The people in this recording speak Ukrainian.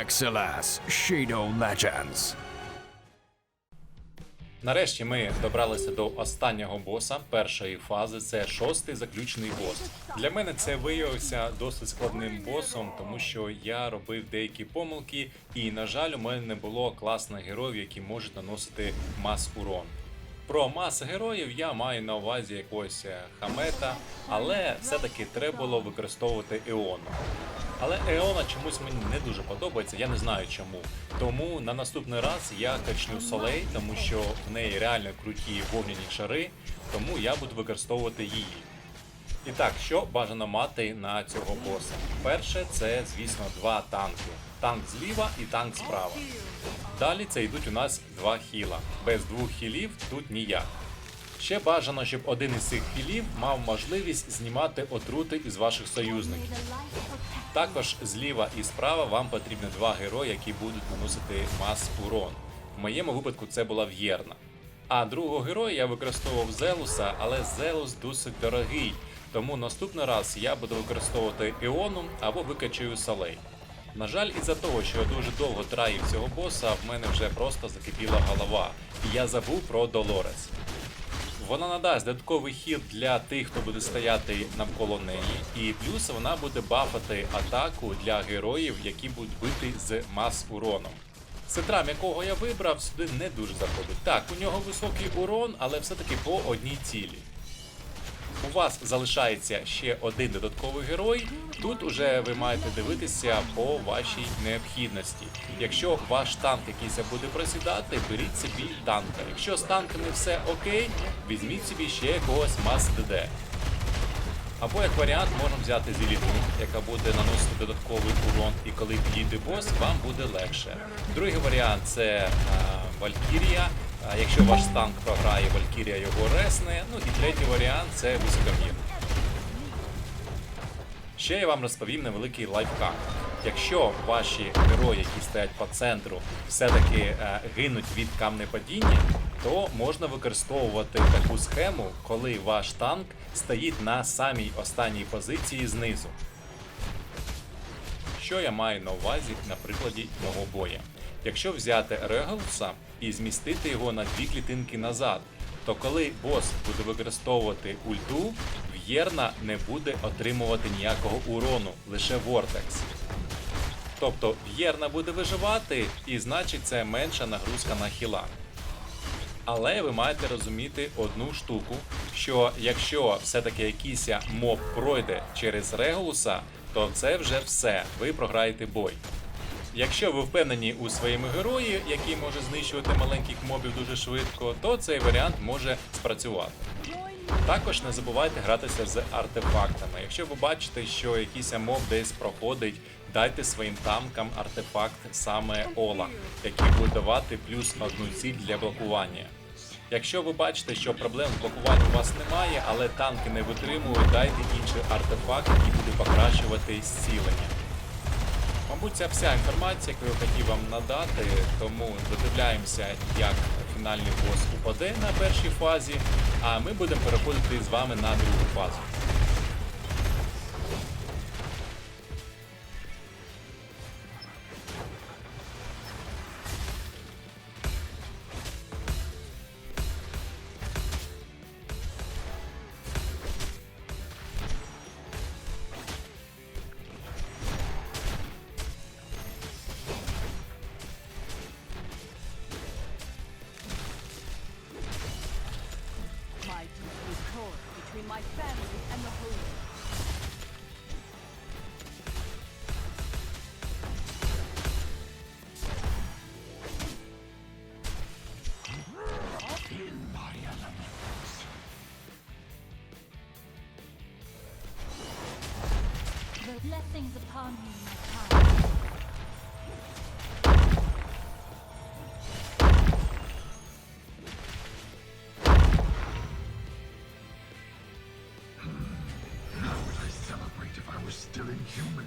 Excelas Shadow Legends. Нарешті ми добралися до останнього боса першої фази. Це шостий заключний бос. Для мене це виявився досить складним босом, тому що я робив деякі помилки, і, на жаль, у мене не було класних героїв, які можуть наносити мас урон. Про мас героїв я маю на увазі якогось е, хамета, але все-таки треба було використовувати Еону. Але Еона чомусь мені не дуже подобається, я не знаю чому. Тому на наступний раз я качню солей, тому що в неї реально круті вогняні шари, тому я буду використовувати її. І так, що бажано мати на цього боса? Перше, це, звісно, два танки. Танк зліва і танк справа. Далі це йдуть у нас два хіла. Без двох хілів тут ніяк. Ще бажано, щоб один із цих хілів мав можливість знімати отрути із ваших союзників. Також зліва і справа вам потрібні два герої, які будуть наносити мас урон. В моєму випадку це була В'єрна. А другого героя я використовував Зелуса, але Зелус досить дорогий. Тому наступний раз я буду використовувати Іону або викачаю Салей. На жаль, із-за того, що я дуже довго траїв цього боса, в мене вже просто закипіла голова, і я забув про Долорес. Вона надасть додатковий хід для тих, хто буде стояти навколо неї, і плюс вона буде бафати атаку для героїв, які будуть бити з мас уроном. Сетрам, якого я вибрав, сюди не дуже заходить. Так, у нього високий урон, але все-таки по одній цілі. У вас залишається ще один додатковий герой. Тут уже ви маєте дивитися по вашій необхідності. Якщо ваш танк якийсь буде просідати, беріть собі танка. Якщо з танками все окей, візьміть собі ще якогось мас ДД. Або як варіант можна взяти зіліту, яка буде наносити додатковий урон, і коли підійде бос, вам буде легше. Другий варіант це е, Валькірія. Якщо ваш танк програє, Валькірія його ресне. Ну і третій варіант це високомір. Ще я вам розповім невеликий лайфхак. Якщо ваші герої, які стоять по центру, все-таки е, гинуть від камнепадіння, то можна використовувати таку схему, коли ваш танк стоїть на самій останній позиції знизу. Що я маю на увазі на прикладі мого боя? Якщо взяти Реголуса і змістити його на дві клітинки назад, то коли бос буде використовувати ульту, В'єрна не буде отримувати ніякого урону, лише Вортекс. Тобто В'єрна буде виживати, і значить це менша нагрузка на хіла. Але ви маєте розуміти одну штуку, що якщо все-таки якийсь моб пройде через Регулуса, то це вже все, ви програєте бой. Якщо ви впевнені у своєму герої, який може знищувати маленьких мобів дуже швидко, то цей варіант може спрацювати. Також не забувайте гратися з артефактами. Якщо ви бачите, що якийсь моб десь проходить, дайте своїм танкам артефакт саме Ола, який буде давати плюс одну ціль для блокування. Якщо ви бачите, що проблем з блокуванням у вас немає, але танки не витримують, дайте інший артефакт, який буде покращувати зцілення. Мабуть, це вся інформація, яку я хотів вам надати, тому додивляємося, як фінальний бос упаде на першій фазі, а ми будемо переходити з вами на другу фазу. My family and the Holy. Blessings upon me, my child. human.